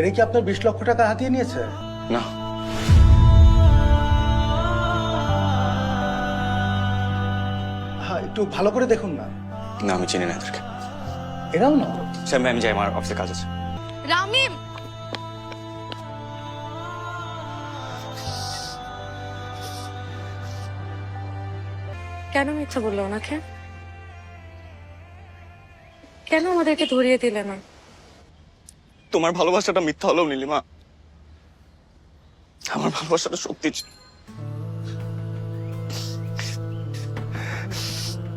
এরা কি আপনার বিশ লক্ষ টাকা হাতিয়ে নিয়েছে? না। হ্যাঁ একটু ভালো করে দেখুন না। না আমি চিনি না এদেরকে। এরাও না? স্যার আমি যাই আমার অফিসে কাজ আছে। রামিম! কেন মিথ্যা বলল ওনাকে? কেন আমাদেরকে ধরিয়ে দিলে না? তোমার ভালোবাসাটা মিথ্যা হলেও নীলিমা, আমার ভালোবাসাটা সত্যি ছিল।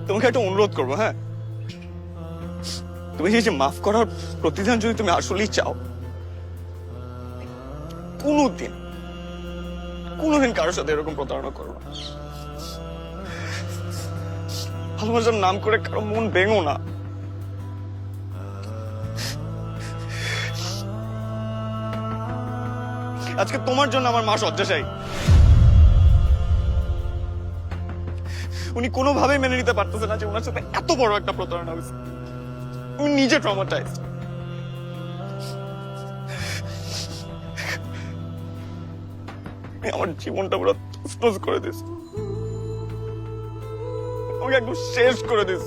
তোমাকে একটা অনুরোধ করব হ্যাঁ? তুমি যে মাফ করার প্রতিদান যদি তুমি আসলেই চাও, কোনোদিন কোনোদিন কারোর সাথে এরকম প্রতারণা করো না। ভালোবাসার নাম করে কারও মন ভেঙো না। আজকে তোমার জন্য আমার মা শয্যাশায়ী। উনি কোনোভাবেই মেনে নিতে পারতেছে না যে ওনার সাথে এত বড় একটা প্রতারণা হয়েছে। উনি নিজে ট্রমাটাইজ আমার জীবনটা পুরো তছনছ করে দিস আমাকে একদম শেষ করে দিস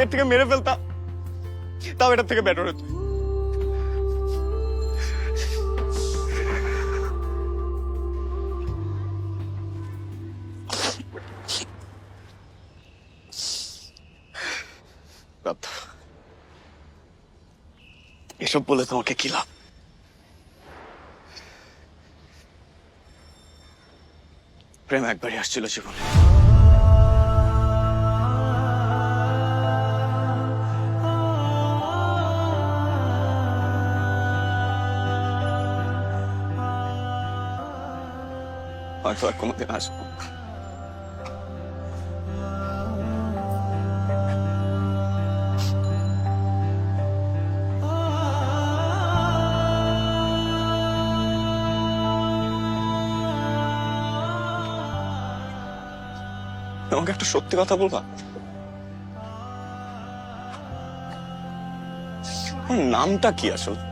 এর থেকে মেরে ফেলতাম। তাও এটার থেকে বেটার হতো। এসব বলে তোমাকে কি লাভ? প্রেম একবারই আসছিল জীবনে। হয়তো আর কোনোদিন আসব। আমাকে একটা সত্যি কথা বলবা নামটা কি আসলে